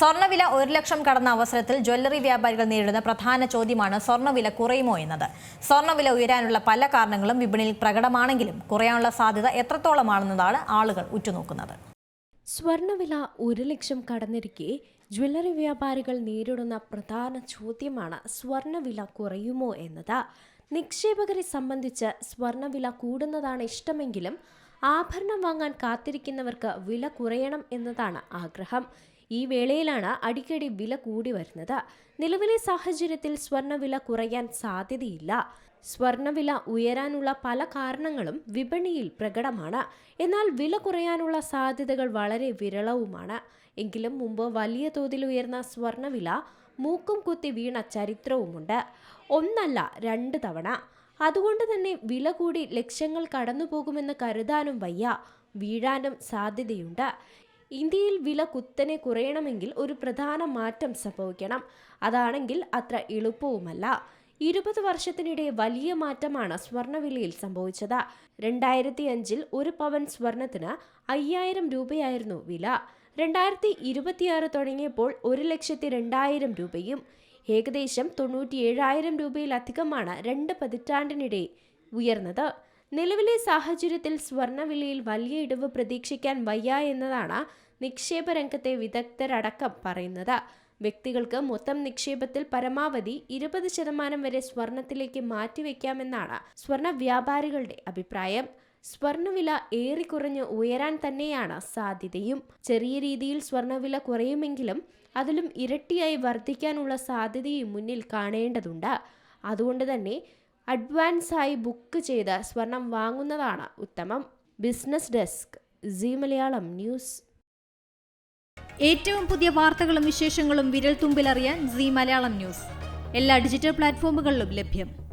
സ്വർണവില ഒരു ലക്ഷം കടന്ന അവസരത്തിൽ ജ്വല്ലറി വ്യാപാരികൾ നേരിടുന്ന പ്രധാന ചോദ്യമാണ് സ്വർണവില കുറയുമോ എന്നത്. സ്വർണവില ഉയരാനുള്ള പല കാരണങ്ങളും വിപണിയിൽ പ്രകടമാണെങ്കിലും കുറയാനുള്ള സാധ്യത എത്രത്തോളമാണെന്നതാണ് ആളുകൾ ഉറ്റുനോക്കുന്നത്. സ്വർണവില ഒരു ലക്ഷം കടന്നിരിക്കെ ജ്വല്ലറി വ്യാപാരികൾ നേരിടുന്ന പ്രധാന ചോദ്യമാണ് സ്വർണവില കുറയുമോ എന്നത്. നിക്ഷേപകരെ സംബന്ധിച്ച് സ്വർണവില കൂടുന്നതാണ് ഇഷ്ടമെങ്കിലും ആഭരണം വാങ്ങാൻ കാത്തിരിക്കുന്നവർക്ക് വില കുറയണം എന്നതാണ് ആഗ്രഹം. ഈ വേളയിലാണ് അടിക്കടി വില കൂടി വരുന്നത്. നിലവിലെ സാഹചര്യത്തിൽ സ്വർണവില കുറയാൻ സാധ്യതയില്ല. സ്വർണവില ഉയരാനുള്ള പല കാരണങ്ങളും വിപണിയിൽ പ്രകടമാണ്. എന്നാൽ വില കുറയാനുള്ള സാധ്യതകൾ വളരെ വിരളവുമാണ്. എങ്കിലും മുമ്പ് വലിയ തോതിൽ ഉയർന്ന സ്വർണവില മൂക്കും കുത്തി വീണ ചരിത്രവുമുണ്ട്. ഒന്നല്ല രണ്ട് തവണ. അതുകൊണ്ട് തന്നെ വില കൂടി ലക്ഷ്യങ്ങൾ കടന്നു പോകുമെന്ന് കരുതാനും വയ്യ. വീഴാനും സാധ്യതയുണ്ട്. ഇന്ത്യയിൽ വില കുത്തനെ കുറയണമെങ്കിൽ ഒരു പ്രധാന മാറ്റം സംഭവിക്കണം. അതാണെങ്കിൽ അത്ര എളുപ്പവുമല്ല. ഇരുപത് വർഷത്തിനിടെ വലിയ മാറ്റമാണ് സ്വർണവിലയിൽ സംഭവിച്ചത്. രണ്ടായിരത്തി അഞ്ചിൽ ഒരു പവൻ സ്വർണത്തിന് അയ്യായിരം രൂപയായിരുന്നു വില. രണ്ടായിരത്തി ഇരുപത്തിയാറ് തുടങ്ങിയപ്പോൾ ഒരു ലക്ഷത്തി രണ്ടായിരം രൂപയും ഏകദേശം തൊണ്ണൂറ്റി ഏഴായിരം രൂപയിലധികമാണ് രണ്ട് പതിറ്റാണ്ടിനിടെ ഉയർന്നത്. നിലവിലെ സാഹചര്യത്തിൽ സ്വർണവിലയിൽ വലിയ ഇടിവ് പ്രതീക്ഷിക്കാൻ വയ്യ എന്നതാണ് നിക്ഷേപ രംഗത്തെ വിദഗ്ധരടക്കം പറയുന്നത്. വ്യക്തികൾക്ക് മൊത്തം നിക്ഷേപത്തിൽ പരമാവധി ഇരുപത് ശതമാനം വരെ സ്വർണത്തിലേക്ക് മാറ്റിവെക്കാമെന്നാണ് സ്വർണ വ്യാപാരികളുടെ അഭിപ്രായം. സ്വർണവില ഏറിക്കുറഞ്ഞ് ഉയരാൻ തന്നെയാണ് സാധ്യതയും. ചെറിയ രീതിയിൽ സ്വർണവില കുറയുമെങ്കിലും അതിലും ഇരട്ടിയായി വർദ്ധിക്കാനുള്ള സാധ്യതയും മുന്നിൽ കാണേണ്ടതുണ്ട്. അതുകൊണ്ട് തന്നെ അഡ്വാൻസായി ബുക്ക് ചെയ്ത് സ്വർണം വാങ്ങുന്നതാണ് ഉത്തമം. Business desk Zee Malayalam news. ഏറ്റവും പുതിയ വാർത്തകളും വിശേഷങ്ങളും വിരൽ തുമ്പിലറിയാൻ സി മലയാളം ന്യൂസ്. എല്ലാ ഡിജിറ്റൽ പ്ലാറ്റ്ഫോമുകളിലും ലഭ്യം.